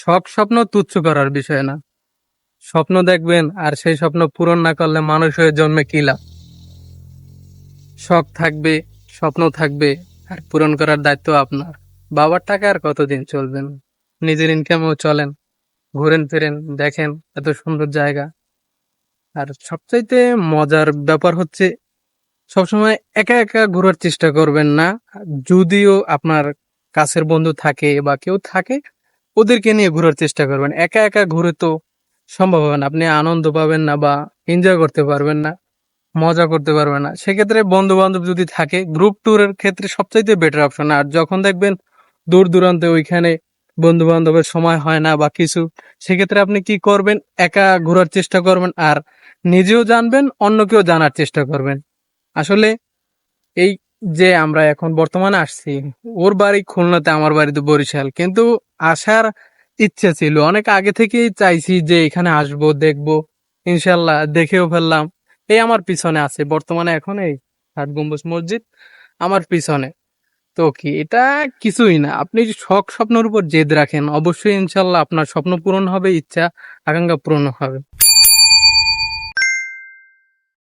শখ স্বপ্ন তুচ্ছ করার বিষয় না। স্বপ্ন দেখবেন আর সেই স্বপ্ন পূরণ না করলে মানুষ হয়ে জন্মে কি লাভ? শখ থাকবে, স্বপ্ন থাকবে, আর পূরণ করার দায়িত্ব আপনার। বাবার টাকা আর কতদিন চলবেন নিজের ইনকামেও চলেন, ঘুরেন ফিরেন, দেখেন এত সুন্দর জায়গা। আর সবচাইতে মজার ব্যাপার হচ্ছে, সবসময় একা একা ঘোরার চেষ্টা করবেন না। যদিও আপনার কাছের বন্ধু থাকে বা কেউ থাকে ওদেরকে নিয়ে ঘোরার চেষ্টা করবেন। একা একা ঘুরে তো সম্ভব হবে না। আপনি আনন্দ পাবেন না বা এনজয় করতে পারবেন না, মজা করতে পারবেন না। সেক্ষেত্রে বন্ধু বান্ধব যদি থাকে গ্রুপ ট্যুরের ক্ষেত্রে সবচাইতে বেটার অপশন আর যখন দেখবেন দূর দূরান্তে ওইখানে বন্ধু বান্ধবের সময় হয় না বা কিছু, সেক্ষেত্রে আপনি কি করবেন? একা ঘোরার চেষ্টা করবেন আর নিজেও জানবেন, অন্যকেও জানার চেষ্টা করবেন। আসলে এই যে আমরা এখন বর্তমানে আসছি, ওর বাড়ি খুলনাতে, আমার বাড়ি তো বরিশাল। কিন্তু আসার ইচ্ছে ছিল, অনেক আগে থেকেই চাইছি যে এখানে আসব, দেখব, ইনশাল্লাহ দেখেও ফেললাম। এই আমার পিছনে আছে, বর্তমানে এখন এই ষাট গম্বুজ মসজিদ আমার পিছনে। তো কি, এটা কিছুই না, আপনি শখ স্বপ্নের উপর জেদ রাখেন। অবশ্যই ইনশাল্লাহ আপনার স্বপ্ন পূরণ হবে, ইচ্ছা, আকাঙ্ক্ষা পূরণ হবে।